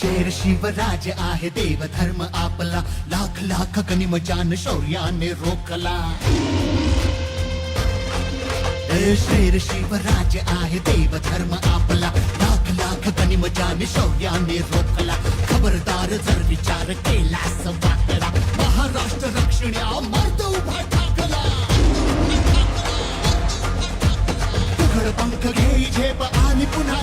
शेर शिवराज आहे देव धर्म आपला. लाख लाख गनिमजान शौर्याने रोखला. ए, शेर शिवराज आहे देव धर्म आपला. लाख लाख गनिमजान शौर्याने रोखला. खबरदार जर विचार केला वाकला महाराष्ट्र रक्षण्या मर्द उभा ठाकला. पंख घेई झेप आणि पुन्हा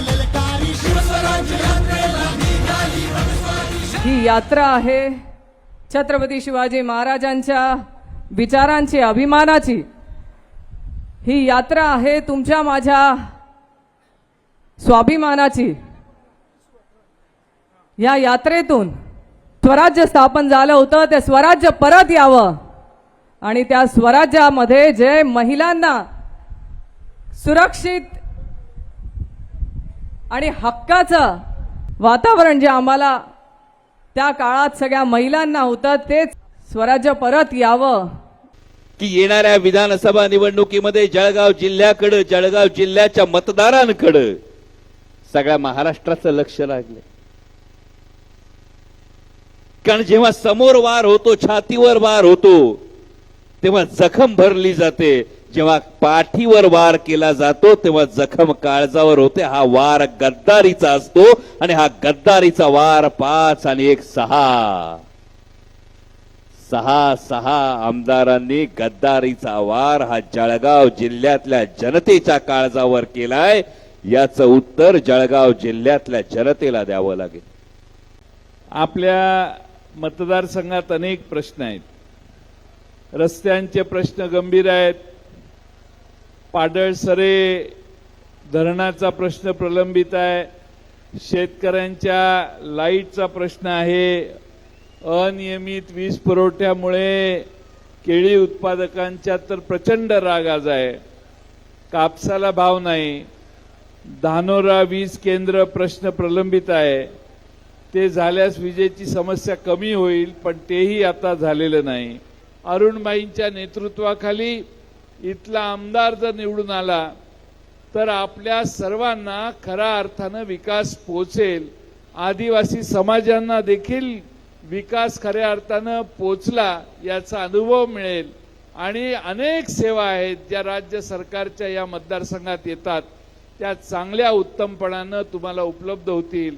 ही यात्रा आहे छत्रपती शिवाजी महाराजांच्या विचारांची अभिमानाची. ही यात्रा आहे तुमच्या माझ्या स्वाभिमानाची. या यात्रेतून स्वराज्य स्थापन झालं होतं ते स्वराज्य परत यावं. आणि त्या स्वराज्यामध्ये जे महिलांना सुरक्षित आणि हक्काचं वातावरण जे आम्हाला त्या काळात सगळ्या महिलांना होतं तेच स्वराज्य परत यावं. की येणाऱ्या विधानसभा निवडणुकीमध्ये जळगाव जिल्ह्याकडं जळगाव जिल्ह्याच्या मतदारांकडं सगळ्या महाराष्ट्राचं लक्ष लागलं. कारण जेव्हा समोर वार होतो छातीवर वार होतो तेव्हा जखम भरली जाते. जेव्हा पाठीवर वार केला जातो तेव्हा जखम काळजावर होते. हा वार गद्दारीचा असतो आणि हा गद्दारीचा वार पाच आणि एक सहा. सहा सहा आमदारांनी गद्दारीचा वार हा जळगाव जिल्ह्यातल्या जनतेच्या काळजावर केलाय. याचं उत्तर जळगाव जिल्ह्यातल्या जनतेला द्यावं लागेल. आपल्या मतदारसंघात अनेक प्रश्न आहेत. रस्त्यांचे प्रश्न गंभीर आहेत. पाडळसरे धरणाचा प्रश्न प्रलंबित आहे. शेतकऱ्यांच्या लाईटचा प्रश्न आहे. अनियमित वीज पुरवठ्यामुळे केळी उत्पादकांच्या तर प्रचंड राग आज आहे. कापसाला भाव नाही. धानोरा वीज केंद्र प्रश्न प्रलंबित आहे. ते झाल्यास विजेची समस्या कमी होईल पण तेही आता झालेलं नाही. अरुणबाईंच्या नेतृत्वाखाली इथला आमदार जर निवडून आला तर आपल्या सर्वांना खऱ्या अर्थानं विकास पोचेल आदिवासी समाजांना देखील विकास खऱ्या अर्थानं पोचला याचा अनुभव मिळेल. आणि अनेक सेवा आहेत ज्या राज्य सरकारच्या या मतदारसंघात येतात. त्या चांगल्या उत्तमपणानं तुम्हाला उपलब्ध होतील.